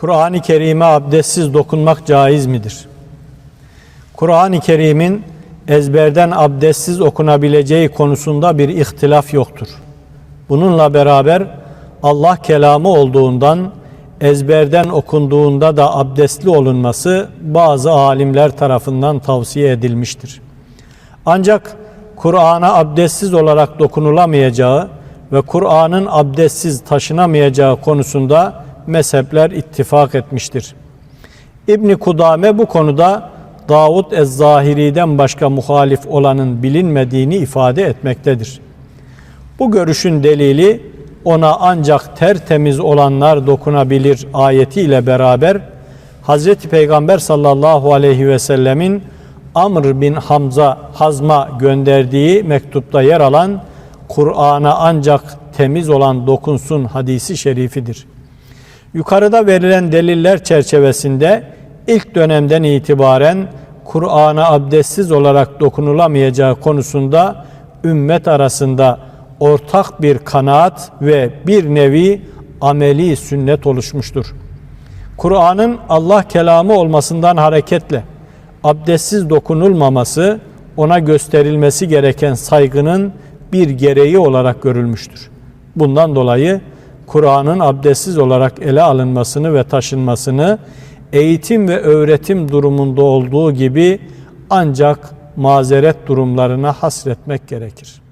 Kur'an-ı Kerim'e abdestsiz dokunmak caiz midir? Kur'an-ı Kerim'in ezberden abdestsiz okunabileceği konusunda bir ihtilaf yoktur. Bununla beraber Allah kelamı olduğundan ezberden okunduğunda da abdestli olunması bazı alimler tarafından tavsiye edilmiştir. Ancak Kur'an'a abdestsiz olarak dokunulamayacağı ve Kur'an'ın abdestsiz taşınamayacağı konusunda mezhepler ittifak etmiştir. İbni Kudame bu konuda Davud Ez-Zahiri'den başka muhalif olanın bilinmediğini ifade etmektedir. Bu görüşün delili ona ancak tertemiz olanlar dokunabilir ayetiyle beraber Hz. Peygamber sallallahu aleyhi ve sellemin Amr bin Hamza Hazm'a gönderdiği mektupta yer alan Kur'an'a ancak temiz olan dokunsun hadisi şerifidir. Yukarıda verilen deliller çerçevesinde ilk dönemden itibaren Kur'an'a abdestsiz olarak dokunulamayacağı konusunda ümmet arasında ortak bir kanaat ve bir nevi ameli sünnet oluşmuştur. Kur'an'ın Allah kelamı olmasından hareketle abdestsiz dokunulmaması ona gösterilmesi gereken saygının bir gereği olarak görülmüştür. Bundan dolayı Kur'an'ın abdestsiz olarak ele alınmasını ve taşınmasını eğitim ve öğretim durumunda olduğu gibi ancak mazeret durumlarına hasretmek gerekir.